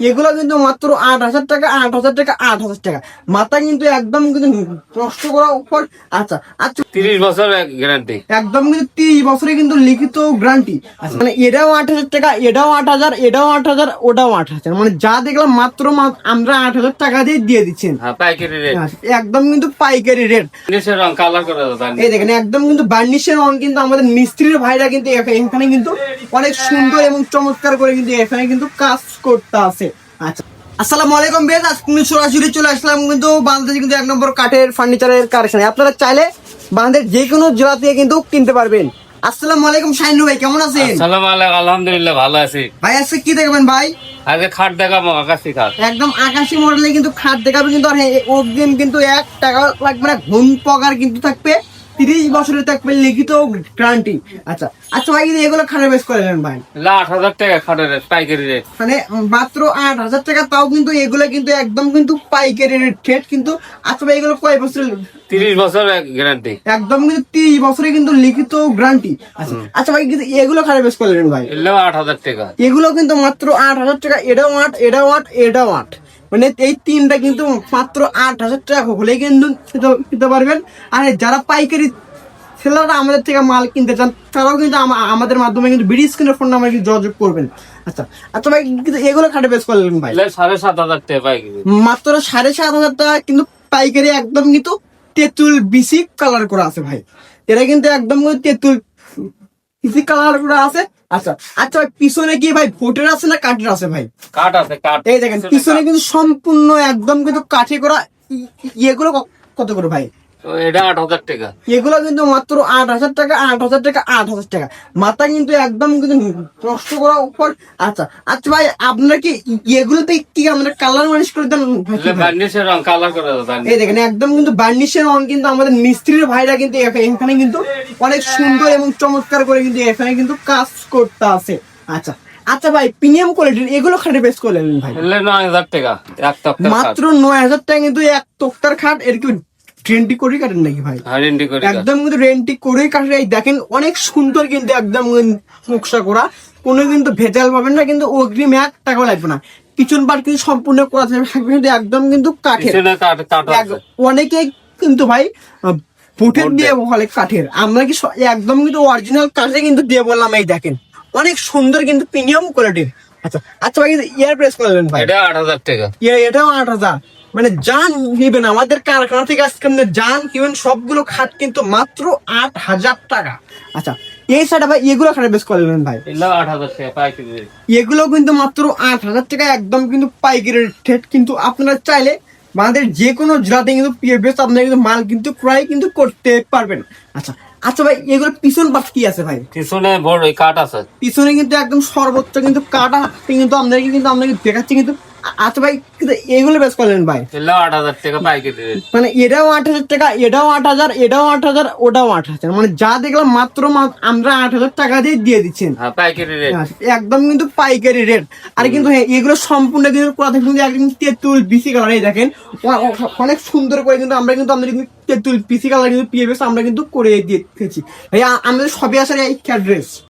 এগুলো কিন্তু মাত্র আট হাজার টাকা আট হাজার টাকা আট হাজার টাকা। মাথা কিন্তু একদম কিন্তু নষ্ট করা উপর আচ্ছা আচ্ছা। তিরিশ বছর গ্যারান্টি। একদম কিন্তু তিরিশ বছরে কিন্তু লিখিত গ্যারান্টি। মানে এটাও আট হাজার টাকা এটাও আট হাজার এটাও আট হাজার ওটাও আট হাজার। মানে যা দেখলাম মাত্র আমরা আট হাজার টাকা দিয়ে দিয়ে দিচ্ছেন। হ্যাঁ পাইকারি রেট একদম কিন্তু পাইকারি রেট রং কালার করে এই দেখেন একদম কিন্তু বার্নিশের রং কিন্তু আমাদের মিস্ত্রির ভাইরা কিন্তু এখানে কিন্তু অনেক সুন্দর এবং চমৎকার করে কিন্তু এখানে কিন্তু কাজ করতে আছে। আচ্ছা। আসসালামু আলাইকুম বেশ আজকে কিন্তু সরাসরি চলে আসলাম কিন্তু বাংলাদেশে কিন্তু এক নম্বর কাঠের ফার্নিচারের কারখানায়। আপনারা চাইলে বাংলাদেশ যে কোনো জেলা থেকে কিন্তু কিনতে পারবেন। আসসালামু আলাইকুম শাহিনু ভাই কেমন আছেন? সালাম আলাইকুম আলহামদুলিল্লাহ ভালো আছি। ভাই আজকে কি দেখবেন ভাই? আগে খাট দেখাবো আকাশি খাট। একদম আকাশি মডেলে কিন্তু খাট দেখাবে কিন্তু আর হে- অগ্রিম কিন্তু এক টাকা লাগবে না ঘুম পগার কিন্তু থাকবে। তিরিশ বছরের থাকবে লিখিত গ্যারান্টি আচ্ছা আচ্ছা ভাই কিন্তু এগুলো খাটে বেশ করলেন ভাই। এগুলো আট হাজার টাকা খাটের পাইকারি রেট মানে মাত্র আট হাজার টাকা তাও কিন্তু এগুলো কিন্তু একদম কিন্তু পাইকারি রেট কিন্তু আচ্ছা ভাই এগুলো কয় বছর তিরিশ বছর গ্যারান্টি একদম কিন্তু তিরিশ বছরে কিন্তু লিখিত গ্যারান্টি আচ্ছা আচ্ছা ভাই কিন্তু এগুলো খাটে বেশ করলেন ভাই। এগুলো আট হাজার টাকা। এগুলো কিন্তু মাত্র আট হাজার টাকা এটাও আট এটাও আট এটাও আট। মানে এই তিনটা কিন্তু মাত্র আট হাজার টাকা হলেই কিন্তু খেতে পারবেন। আর যারা পাইকারি সেলাররা আমাদের থেকে মাল কিনতে চান তারাও কিন্তু আমাদের মাধ্যমে কিন্তু বিডি স্ক্রিনের ফোন নাম্বার কিন্তু যোগাযোগ করবেন। আচ্ছা আচ্ছা ভাই কিন্তু এগুলো খাটে বেশ করলেন ভাই? সাড়ে সাত হাজার টাকা মাত্র সাড়ে সাত হাজার টাকা কিন্তু পাইকারি একদম কিন্তু তেঁতুল বিসি কালার করা আছে ভাই। এটা কিন্তু একদম তেঁতুল বিসি কালার করা আছে। আচ্ছা আচ্ছা ভাই পিছনে কি ভাই ভোটের আছে না কাঠের আছে ভাই? কাঠ আছে কাঠ। এই দেখেন পিছনে কিন্তু সম্পূর্ণ একদম কিন্তু কাঠে করা ইয়েগুলো কত করে ভাই? তো এটা আট হাজার টাকা। এগুলো কিন্তু মাত্র আট হাজার টাকা আট হাজার টাকা আট হাজার টাকা। মাথা কিন্তু একদম কিন্তু নষ্ট করা উপর। আচ্ছা আচ্ছা ভাই আপনারা কি এগুলোতে কি আমরা কালার মালিশ করে দেন বার্নিশের রং কালার করে এই দেখেন একদম কিন্তু বার্নিশের রং কিন্তু আমাদের মিস্ত্রির ভাইরা কিন্তু এখানে কিন্তু অনেক সুন্দর এবং চমৎকার করে কিন্তু এখানে কিন্তু কাজ করতে আছে। আচ্ছা আচ্ছা ভাই প্রিমিয়াম কোয়ালিটির এগুলো খাটে বেশ করলেন ভাই। নয় হাজার টাকা মাত্র নয় হাজার টাকা কিন্তু এক তোক্তার খাট এর কি রেন্টি কাটেন নাকি ভাই? করে একদম কিন্তু রেন্টি করেই এই দেখেন অনেক সুন্দর কিন্তু একদম নকশা করা। কোনো কিন্তু ভেজাল পাবেন না কিন্তু অগ্রিম এক টাকাও লাগবে না। পিছন কিন্তু সম্পূর্ণ করা থাকবে একদম কিন্তু কাঠের। অনেকে কিন্তু ভাই ভোটের দিয়ে বলে কাঠের। আমরা কি একদম কিন্তু অরিজিনাল কাঠে কিন্তু দিয়ে বললাম এই দেখেন। অনেক সুন্দর কিন্তু প্রিমিয়াম কোয়ালিটির আচ্ছা আচ্ছা ভাই ইয়ার প্রেস করলেন ভাই। এটা আট হাজার টাকা। এটাও আট হাজার। মানে যান নিবেন আমাদের কারখানা থেকে আজকে আপনি যান কিবেন সবগুলো খাট কিন্তু মাত্র আট হাজার টাকা। আচ্ছা এই সাইডে ভাই এগুলো খাটে বেশ করলেন ভাই? এগুলো কিন্তু মাত্র আট হাজার টাকা একদম কিন্তু পাইকারি রেট কিন্তু আপনারা চাইলে আমাদের যে কোনো জেলাতে কিন্তু পিএফএস আপনারা কিন্তু মাল কিন্তু ক্রয় কিন্তু করতে পারবেন। আচ্ছা আচ্ছা ভাই এগুলো পিছন পাশ কি আছে ভাই? পিছনে বড় কাঠ আছে। পিছনে কিন্তু একদম সর্বোচ্চ কিন্তু কাটা কিন্তু আপনাকে কিন্তু আপনাকে দেখাচ্ছি কিন্তু আচ্ছা ভাই এগুলো বেশ করলেন ভাই। আট হাজার টাকা রেট মানে এটাও আট হাজার টাকা এটাও আট হাজার এটাও আট হাজার ওটাও আট হাজার। মানে যা দেখলাম মাত্র আমরা আট হাজার টাকা দিয়ে দিয়ে দিচ্ছেন। হ্যাঁ পাইকারি রেট একদম কিন্তু পাইকারি রেট আর কিন্তু হ্যাঁ এগুলো সম্পূর্ণ কিন্তু করা থাকে কিন্তু একদম তেঁতুল বিসি কালার এই দেখেন। অনেক সুন্দর করে কিন্তু আমরা কিন্তু আমাদের কিন্তু তেঁতুল বিসি কালার কিন্তু পিএফএস আমরা কিন্তু করে দিয়েছি। ভাইয়া আমাদের সবই আসার এই অ্যাড্রেস